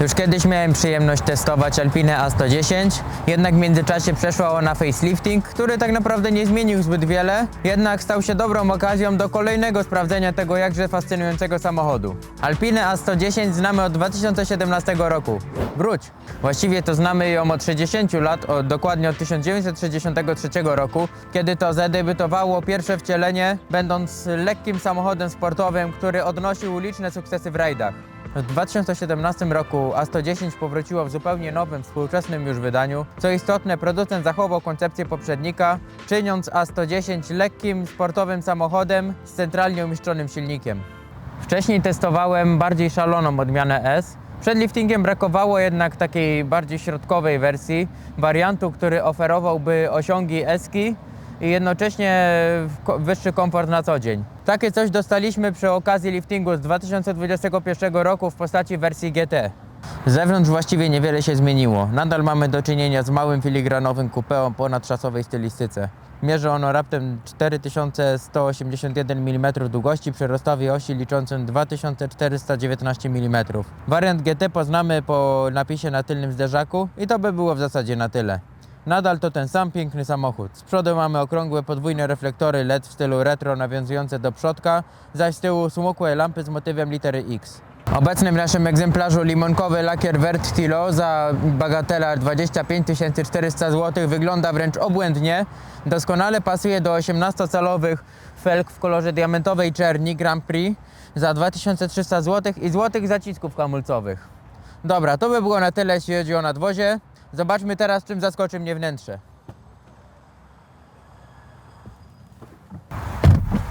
Już kiedyś miałem przyjemność testować Alpinę A110, jednak w międzyczasie przeszła ona facelifting, który tak naprawdę nie zmienił zbyt wiele, jednak stał się dobrą okazją do kolejnego sprawdzenia tego jakże fascynującego samochodu. Alpinę A110 znamy od 2017 roku. Wróć! Właściwie to znamy ją od 60 lat, o, dokładnie od 1963 roku, kiedy to zadebiutowało pierwsze wcielenie, będąc lekkim samochodem sportowym, który odnosił liczne sukcesy w rajdach. W 2017 roku A110 powróciło w zupełnie nowym, współczesnym już wydaniu. Co istotne, producent zachował koncepcję poprzednika, czyniąc A110 lekkim, sportowym samochodem z centralnie umieszczonym silnikiem. Wcześniej testowałem bardziej szaloną odmianę S. Przed liftingiem brakowało jednak takiej bardziej środkowej wersji, wariantu, który oferowałby osiągi eski i jednocześnie wyższy komfort na co dzień. Takie coś dostaliśmy przy okazji liftingu z 2021 roku w postaci wersji GT. Z zewnątrz właściwie niewiele się zmieniło. Nadal mamy do czynienia z małym filigranowym o ponadczasowej stylistyce. Mierzy ono raptem 4181 mm długości przy rozstawie osi liczącym 2419 mm. Wariant GT poznamy po napisie na tylnym zderzaku i to by było w zasadzie na tyle. Nadal to ten sam piękny samochód. Z przodu mamy okrągłe podwójne reflektory LED w stylu retro nawiązujące do przodka, zaś z tyłu smukłe lampy z motywem litery X. Obecny w naszym egzemplarzu limonkowy lakier Vertilo za bagatela 25 400 zł wygląda wręcz obłędnie. Doskonale pasuje do 18-calowych felg w kolorze diamentowej czerni Grand Prix za 2300 zł i złotych zacisków hamulcowych. Dobra, to by było na tyle, jeśli chodzi o nadwozie. Zobaczmy teraz, czym zaskoczy mnie wnętrze.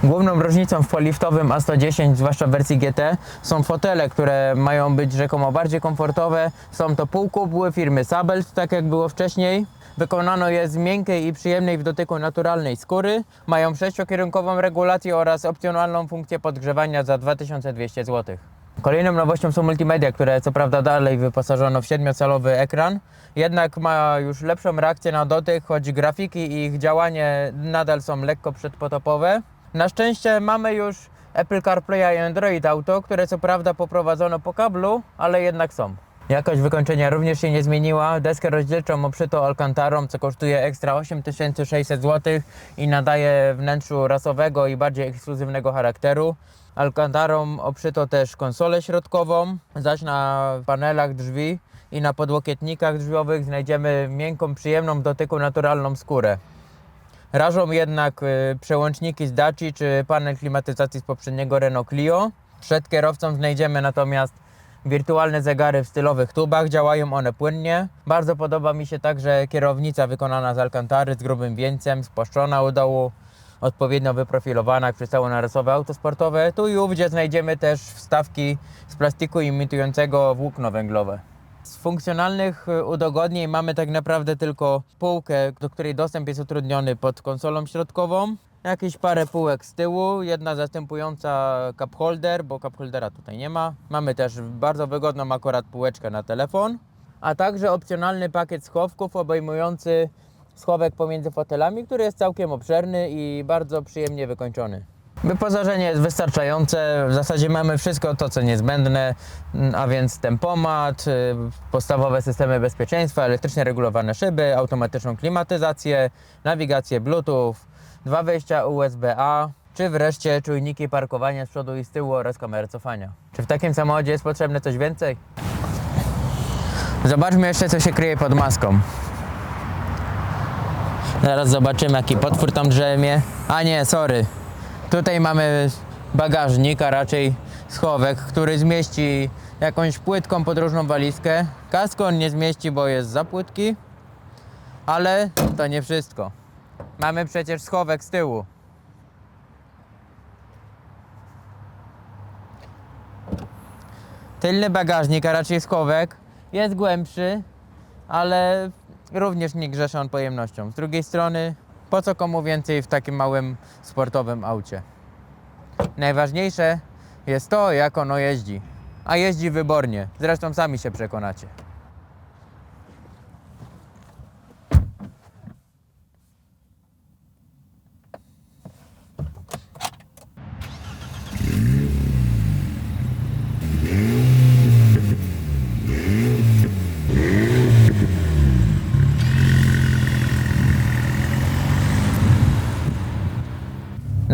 Główną różnicą w poliftowym A110, zwłaszcza w wersji GT, są fotele, które mają być rzekomo bardziej komfortowe. Są to półkubły firmy Sabelt, tak jak było wcześniej. Wykonano je z miękkiej i przyjemnej w dotyku naturalnej skóry. Mają sześciokierunkową regulację oraz opcjonalną funkcję podgrzewania za 2200 zł. Kolejną nowością są multimedia, które co prawda dalej wyposażono w 7-calowy ekran, jednak ma już lepszą reakcję na dotyk, choć grafiki i ich działanie nadal są lekko przedpotopowe. Na szczęście mamy już Apple CarPlay i Android Auto, które co prawda poprowadzono po kablu, ale jednak są. Jakość wykończenia również się nie zmieniła. Deskę rozdzielczą obszyto Alcantarą, co kosztuje ekstra 8600 zł i nadaje wnętrzu rasowego i bardziej ekskluzywnego charakteru. Alcantarą obszyto też konsolę środkową, zaś na panelach drzwi i na podłokietnikach drzwiowych znajdziemy miękką, przyjemną dotyku naturalną skórę. Rażą jednak y, przełączniki z Daci czy panel klimatyzacji z poprzedniego Renault Clio. Przed kierowcą znajdziemy natomiast wirtualne zegary w stylowych tubach, działają one płynnie. Bardzo podoba mi się także kierownica wykonana z Alcantary z grubym wieńcem, spłaszczona u dołu, odpowiednio wyprofilowana jak przystało na rasowe auto sportowe. Tu i ówdzie znajdziemy też wstawki z plastiku imitującego włókno węglowe. Z funkcjonalnych y, udogodnień mamy tak naprawdę tylko półkę, do której dostęp jest utrudniony pod konsolą środkową. Jakieś parę półek z tyłu, jedna zastępująca cup holder, bo cup holdera tutaj nie ma. Mamy też bardzo wygodną akurat półeczkę na telefon, a także opcjonalny pakiet schowków obejmujący schowek pomiędzy fotelami, który jest całkiem obszerny i bardzo przyjemnie wykończony. Wyposażenie jest wystarczające, w zasadzie mamy wszystko to, co niezbędne, a więc tempomat, y, podstawowe systemy bezpieczeństwa, elektrycznie regulowane szyby, automatyczną klimatyzację, nawigację Bluetooth, dwa wejścia USB-A, czy wreszcie czujniki parkowania z przodu i z tyłu oraz kamerę cofania. Czy w takim samochodzie jest potrzebne coś więcej? Zobaczmy jeszcze, co się kryje pod maską. Zaraz zobaczymy, jaki potwór tam drzemie. A nie, sorry. Tutaj mamy bagażnik, a raczej schowek, który zmieści jakąś płytką podróżną walizkę. Kasko on nie zmieści, bo jest za płytki. Ale to nie wszystko. Mamy przecież schowek z tyłu. Tylny bagażnik, a raczej schowek, jest głębszy, ale również nie grzeszy on pojemnością. Z drugiej strony, po co komu więcej w takim małym sportowym aucie? Najważniejsze jest to, jak ono jeździ. A jeździ wybornie. Zresztą sami się przekonacie.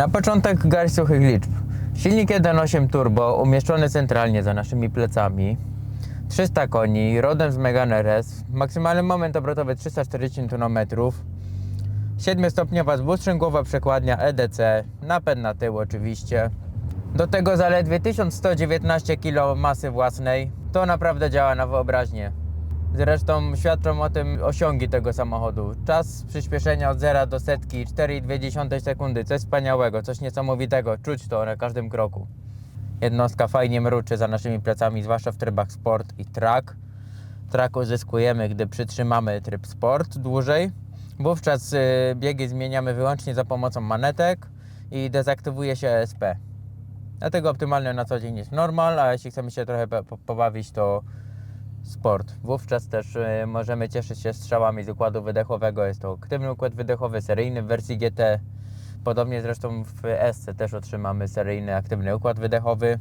Na początek garść suchych liczb. Silnik 1.8 turbo umieszczony centralnie za naszymi plecami. 300 koni, rodem z Megane RS, maksymalny moment obrotowy 340 Nm, 7-stopniowa dwusprzęgłowa przekładnia EDC, napęd na tył oczywiście. Do tego zaledwie 1119 kg masy własnej. To naprawdę działa na wyobraźnię. Zresztą świadczą o tym osiągi tego samochodu. Czas przyspieszenia od 0 do setki 4,2 sekundy. Coś wspaniałego, coś niesamowitego. Czuć to na każdym kroku. Jednostka fajnie mruczy za naszymi plecami, zwłaszcza w trybach sport i track. Track uzyskujemy, gdy przytrzymamy tryb sport dłużej. Wówczas y, biegi zmieniamy wyłącznie za pomocą manetek i dezaktywuje się ESP. Dlatego optymalny na co dzień jest normal, a jeśli chcemy się trochę po- pobawić, to sport. Wówczas też y, możemy cieszyć się strzałami z układu wydechowego. Jest to aktywny układ wydechowy, seryjny w wersji GT. Podobnie zresztą w SC też otrzymamy seryjny aktywny układ wydechowy.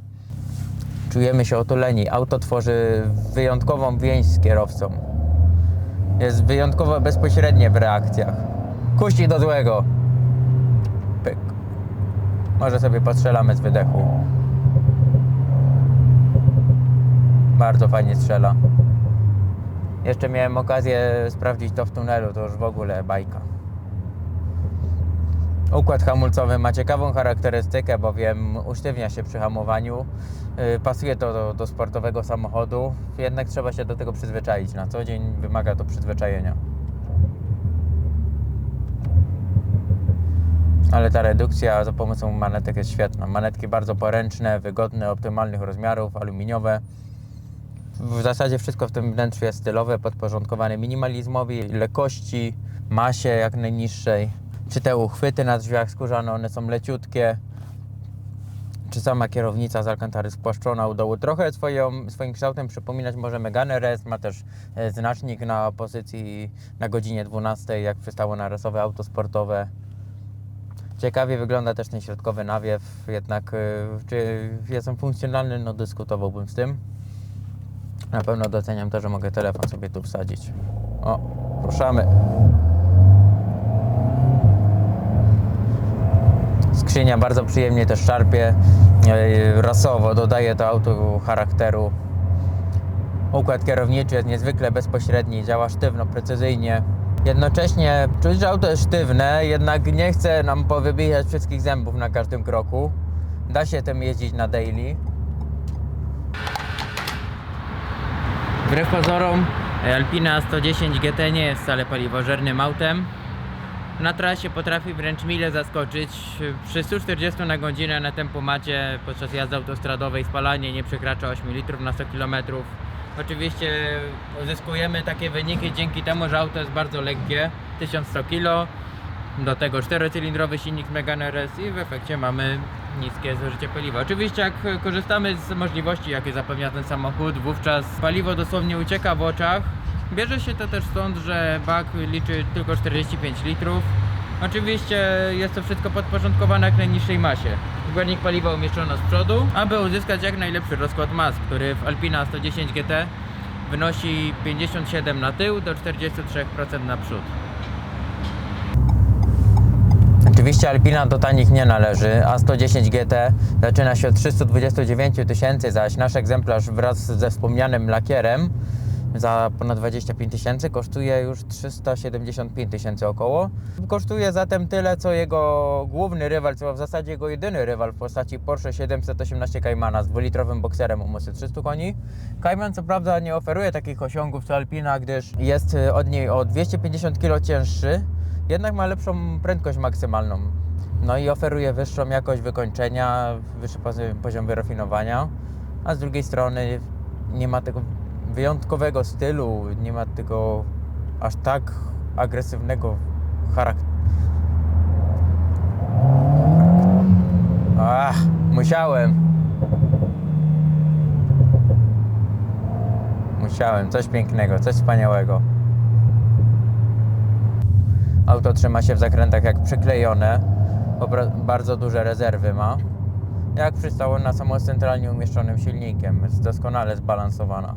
Czujemy się otuleni. Auto tworzy wyjątkową więź z kierowcą. Jest wyjątkowo bezpośrednie w reakcjach. Kuści do złego. Pyk. Może sobie postrzelamy z wydechu. Bardzo fajnie strzela. Jeszcze miałem okazję sprawdzić to w tunelu, to już w ogóle bajka. Układ hamulcowy ma ciekawą charakterystykę, bowiem usztywnia się przy hamowaniu. Yy, Pasuje to do, do sportowego samochodu, jednak trzeba się do tego przyzwyczaić. Na co dzień wymaga to przyzwyczajenia. Ale ta redukcja za pomocą manetek jest świetna. Manetki bardzo poręczne, wygodne, optymalnych rozmiarów, aluminiowe. W zasadzie wszystko w tym wnętrzu jest stylowe, podporządkowane minimalizmowi, lekkości, masie jak najniższej. Czy te uchwyty na drzwiach skórzane, one są leciutkie. Czy sama kierownica z alkantary spłaszczona u dołu. Trochę swoją, swoim kształtem przypominać może Megane RS. Ma też e, znacznik na pozycji na godzinie 12, jak przystało na rasowe auto sportowe. Ciekawie wygląda też ten środkowy nawiew, jednak y, czy jest on funkcjonalny, no dyskutowałbym z tym. Na pewno doceniam to, że mogę telefon sobie tu wsadzić. O, ruszamy. Skrzynia bardzo przyjemnie też szarpie, yy, rasowo, dodaje to autu charakteru. Układ kierowniczy jest niezwykle bezpośredni, działa sztywno, precyzyjnie. Jednocześnie czuć, że auto jest sztywne, jednak nie chce nam powybijać wszystkich zębów na każdym kroku. Da się tym jeździć na daily. Wbrew pozorom Alpina 110 GT nie jest wcale paliwożernym autem. Na trasie potrafi wręcz mile zaskoczyć. Przy 140 na godzinę na tempomacie podczas jazdy autostradowej spalanie nie przekracza 8 litrów na 100 km. Oczywiście uzyskujemy takie wyniki dzięki temu, że auto jest bardzo lekkie, 1100 kg. Do tego 4-cylindrowy silnik Megane RS i w efekcie mamy niskie zużycie paliwa. Oczywiście jak korzystamy z możliwości, jakie zapewnia ten samochód, wówczas paliwo dosłownie ucieka w oczach. Bierze się to też stąd, że bak liczy tylko 45 litrów. Oczywiście jest to wszystko podporządkowane jak najniższej masie. Zbiornik paliwa umieszczono z przodu, aby uzyskać jak najlepszy rozkład mas, który w Alpina 110 GT wynosi 57 na tył do 43% na przód. Oczywiście Alpina do tanich nie należy, a 110 GT zaczyna się od 329 tysięcy, zaś nasz egzemplarz wraz ze wspomnianym lakierem za ponad 25 tysięcy kosztuje już 375 tysięcy około. Kosztuje zatem tyle, co jego główny rywal, co w zasadzie jego jedyny rywal w postaci Porsche 718 Caymana z dwulitrowym bokserem o mocy 300 koni. Cayman co prawda nie oferuje takich osiągów co Alpina, gdyż jest od niej o 250 kg cięższy, jednak ma lepszą prędkość maksymalną. No i oferuje wyższą jakość wykończenia, wyższy poziom wyrafinowania, a z drugiej strony nie ma tego wyjątkowego stylu, nie ma tego aż tak agresywnego charakteru. Ach, musiałem. Musiałem, coś pięknego, coś wspaniałego. Auto trzyma się w zakrętach jak przyklejone, bardzo duże rezerwy ma. Jak przystało na samochód centralnie umieszczonym silnikiem, jest doskonale zbalansowana.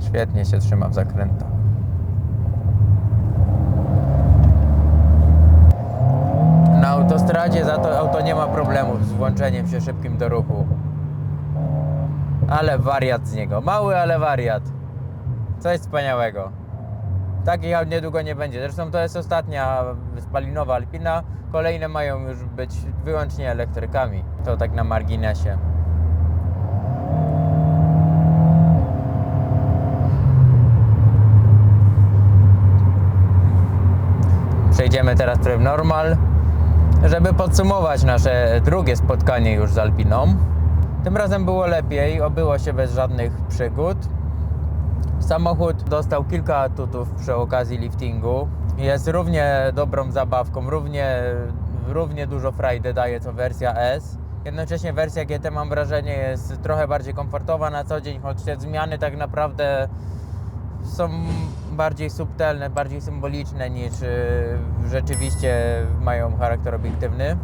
Świetnie się trzyma w zakrętach. razie za to auto nie ma problemów z włączeniem się szybkim do ruchu. Ale wariat z niego. Mały, ale wariat. Coś wspaniałego. Takich aut niedługo nie będzie. Zresztą to jest ostatnia spalinowa Alpina. Kolejne mają już być wyłącznie elektrykami. To tak na marginesie. Przejdziemy teraz tryb normal, żeby podsumować nasze drugie spotkanie już z Alpiną. Tym razem było lepiej, obyło się bez żadnych przygód. Samochód dostał kilka atutów przy okazji liftingu. Jest równie dobrą zabawką, równie, równie dużo frajdy daje co wersja S. Jednocześnie wersja GT mam wrażenie jest trochę bardziej komfortowa na co dzień, choć te zmiany tak naprawdę są bardziej subtelne, bardziej symboliczne niż y, rzeczywiście mają charakter obiektywny.